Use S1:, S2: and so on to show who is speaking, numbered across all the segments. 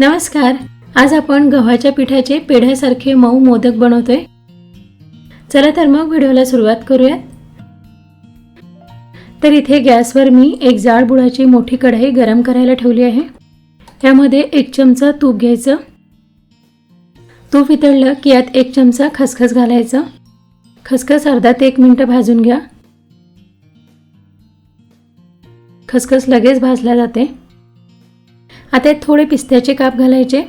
S1: नमस्कार. आज आपण गव्हाच्या पिठाचे पेढ्यासारखे मऊ मोदक बनवतोय. चला तर मग व्हिडिओला सुरुवात करूयात. तर इथे गॅसवर मी एक जाड बुडाची मोठी कढाई गरम करायला ठेवली आहे. त्यामध्ये एक चमचा तूप घ्यायचं. तूप वितळलं की यात एक चमचा खसखस घालायचं. खसखस अर्धा ते एक मिनटं भाजून घ्या. खसखस लगेच भाजल्या जाते. आता यात थोडे पिस्त्याचे काप घालायचे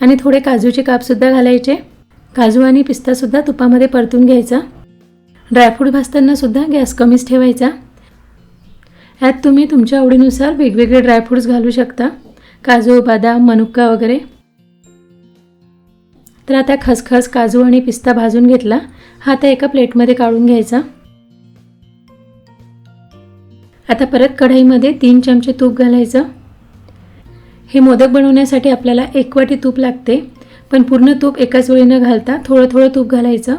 S1: आणि थोडे काजूचे कापसुद्धा घालायचे. काजू आणि पिस्तासुद्धा तुपामध्ये परतून घ्यायचा. ड्रायफ्रूट भाजतानासुद्धा गॅस कमीच ठेवायचा. यात तुम्ही तुमच्या आवडीनुसार वेगवेगळे ड्रायफ्रूट्स घालू शकता. काजू बदाम मनुक्का वगैरे. तर आता खसखस काजू आणि पिस्ता भाजून घेतला. हा आता एका प्लेटमध्ये काढून घ्यायचा. आता परत कढईमध्ये तीन चमचे तूप घालायचं. हे मोदक बनवण्यासाठी आपल्याला एक वाटी तूप लागते पण पूर्ण तूप एकाच वेळी न घालता थोडं थोडं तूप घालायचं.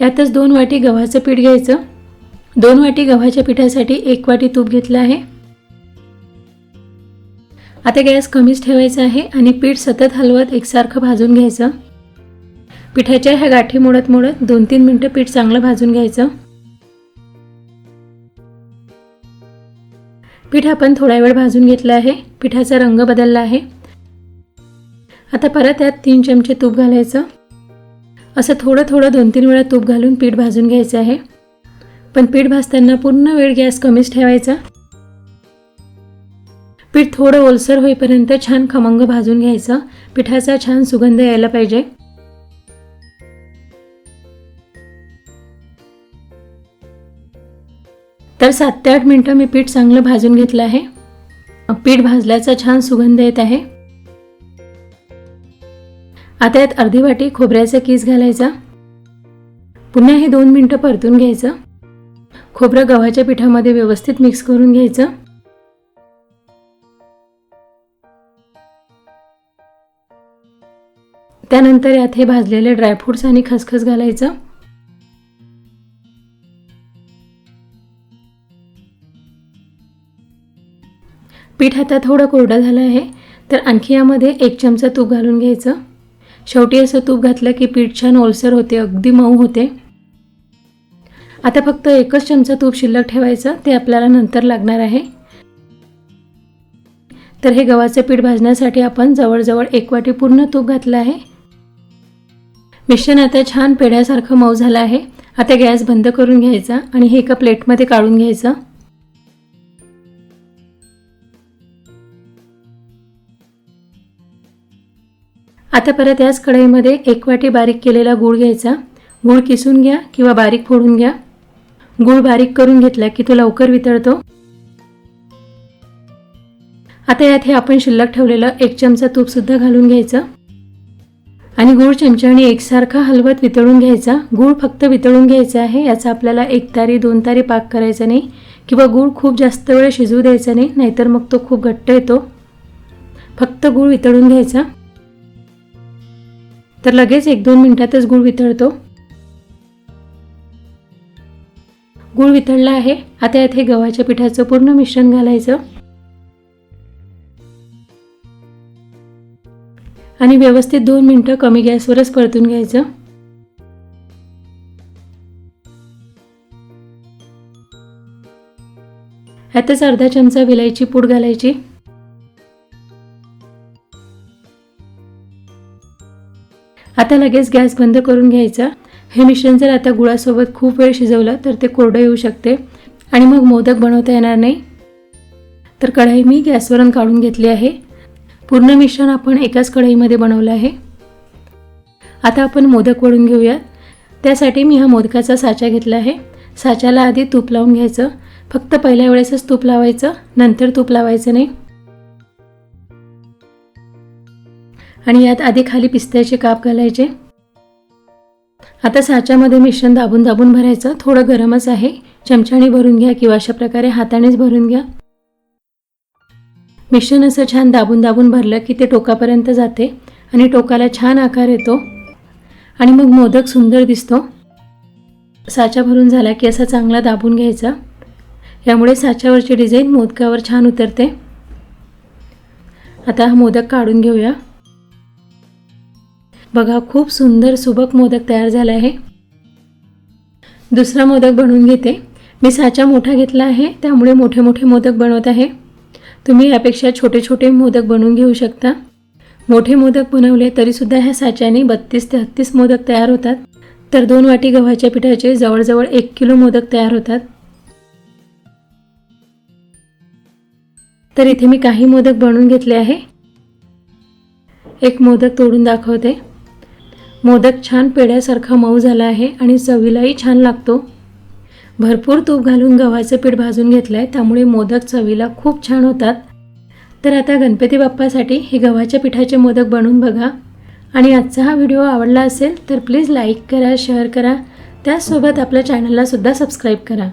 S1: यातच दोन वाटी गव्हाचं पीठ घ्यायचं. दोन वाटी गव्हाच्या पिठासाठी एक वाटी तूप घेतलं आहे. आता गॅस कमीच ठेवायचा आहे आणि पीठ सतत हलवत एकसारखं भाजून घ्यायचं. पिठाच्या ह्या गाठी मोडत मोडत दोन तीन मिनटं पीठ चांगलं भाजून घ्यायचं. पीठ आपण थोडा वेळ भाजून घेतलं आहे. पिठाचा रंग बदलला आहे. आता परत यात तीन चमचे तूप घालायचं. असं थोडं थोडं दोन तीन वेळा तूप घालून पीठ भाजून घ्यायचं आहे. पण पीठ भाजताना पूर्ण वेळ गॅस कमीच ठेवायचा. पीठ थोडं ओलसर होईपर्यंत छान खमंग भाजून घ्यायचं. पिठाचा छान सुगंध यायला पाहिजे. तर सात ते आठ मिनटं मी पीठ चांगलं भाजून घेतलं आहे. पीठ भाजल्याचा छान सुगंध येत आहे. आता यात अर्धी वाटी खोबऱ्याचा किस घालायचा. पुन्हा हे दोन मिनटं परतून घ्यायचं. खोबरं गव्हाच्या पिठामध्ये व्यवस्थित मिक्स करून घ्यायचं. त्यानंतर यात हे भाजलेले ड्रायफ्रूट्स आणि खसखस घालायचं. पीठ आता थोडं कोरडं झालं आहे तर आणखी यामध्ये एक चमचा तूप घालून घ्यायचं. शेवटी असं तूप घातलं की पीठ छान ओलसर होते अगदी मऊ होते. आता फक्त एकच चमचा तूप शिल्लक ठेवायचं ते आपल्याला नंतर लागणार आहे. तर हे गव्हाचं पीठ भाजण्यासाठी आपण जवळजवळ एक वाटी पूर्ण तूप घातलं आहे. मिश्रण आता छान पेढ्यासारखं मऊ झालं आहे. आता गॅस बंद करून घ्यायचा आणि हे एका प्लेटमध्ये काढून घ्यायचं. आता परत याच कढईमध्ये एक वाटी बारीक केलेला गूळ घ्यायचा. गूळ किसून घ्या किंवा बारीक फोडून घ्या. गूळ बारीक करून घेतला की तो लवकर वितळतो. आता यात हे आपण शिल्लक ठेवलेलं एक चमचा तूपसुद्धा घालून घ्यायचं. आणि गूळ चमच्याने एकसारखा हलवत वितळून घ्यायचा. गूळ फक्त वितळून घ्यायचा आहे याचा आपल्याला एक तारी दोन तारी पाक करायचा नाही किंवा गूळ खूप जास्त वेळ शिजवू द्यायचा नाही नाहीतर मग तो खूप घट्ट येतो. फक्त गूळ वितळून घ्यायचा. तर लगेच एक दोन मिनिटातच गूळ वितळतो. गूळ वितळला आहे. आता यात हे गव्हाच्या पिठाचं पूर्ण मिश्रण घालायचं. आणि व्यवस्थित दोन मिनटं कमी गॅसवरच परतून घ्यायचं. यातच अर्धा चमचा विलायची पूड घालायची. आता लगेच गॅस बंद करून घ्यायचा. हे मिश्रण जर आता गुळासोबत खूप वेळ शिजवलं तर ते कोरडं येऊ शकते. आणि मग मोदक बनवता येणार नाही. तर कढाई मी गॅसवरून काढून घेतली आहे. पूर्ण मिश्रण आपण एकाच कढईमध्ये बनवलं आहे. आता आपण मोदक वळून घेऊयात त्यासाठी मी हा मोदकाचा साचा घेतला आहे. साच्याला आधी तूप लावून घ्यायचं. फक्त पहिल्या वेळेसच तूप लावायचं. नंतर तूप लावायचं नाही. आणि यात आधी खाली पिस्त्याचे काप घालायचे. आता साच्यामध्ये मिश्रण दाबून दाबून भरायचं. थोडं गरमच आहे. चमच्याने भरून घ्या किंवा अशा प्रकारे हातानेच भरून घ्या. मिश्रण असं छान दाबून दाबून भरलं की ते टोकापर्यंत जाते आणि टोकाला छान आकार येतो. आणि मग मोदक सुंदर दिसतो. साचा भरून झाला की असा चांगला दाबून घ्यायचा. यामुळे साच्यावरची डिझाईन मोदकावर छान उतरते. आता हा मोदक काढून घेऊया. बघा खूप सुंदर सुबक मोदक तयार झाला आहे. दुसरा मोदक बनवून घेते. मी साचा मोठा घेतला आहे त्यामुळे मोठे मोठे मोदक बनवत आहे. तुम्ही यापेक्षा छोटे छोटे मोदक बनवून घेऊ शकता. मोठे मोदक बनवले तरीसुद्धा ह्या साच्याने बत्तीस ते हत्तीस मोदक तयार होतात. तर दोन वाटी गव्हाच्या पिठाचे जवळजवळ एक किलो मोदक तयार होतात. तर इथे मी काही मोदक बनवून घेतले आहे. एक मोदक तोडून दाखवते. मोदक छान पेड्यासारखा मऊ झाला आहे आणि चवीलाही छान लागतो. भरपूर तूप घालून गव्हाचं पीठ भाजून घेतलं आहे त्यामुळे मोदक चवीला खूप छान होतात. तर आता गणपती बाप्पासाठी हे गव्हाच्या पिठाचे मोदक बनवून बघा. आणि आजचा हा व्हिडिओ आवडला असेल तर प्लीज लाईक करा शेअर करा. त्याचसोबत आपल्या चॅनलला सुद्धा सबस्क्राईब करा.